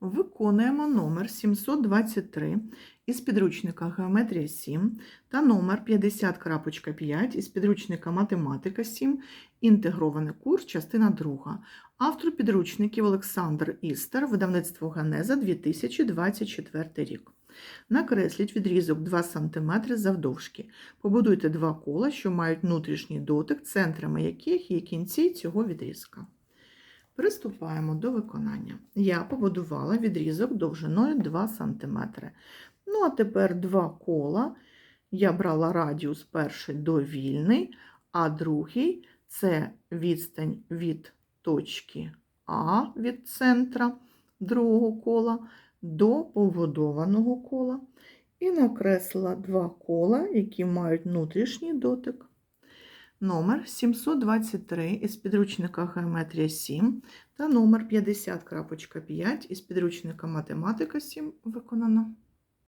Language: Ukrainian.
Виконуємо номер 723 із підручника Геометрія 7 та номер 50.5 із підручника Математика 7, інтегрований курс, частина 2. Автор підручників Олександр Істер, видавництво Ганеза 2024 рік. Накресліть відрізок 2 см завдовжки. Побудуйте два кола, що мають внутрішній дотик, центрами яких є кінці цього відрізка. Приступаємо до виконання. Я побудувала відрізок довжиною 2 см. Ну, а тепер два кола. Я брала радіус перший довільний, а другий це відстань від точки А від центра другого кола до побудованого кола. І накреслила два кола, які мають внутрішній дотик. Номер 723 із підручника Геометрія 7 та номер 50.5 із підручника Математика 7 виконано.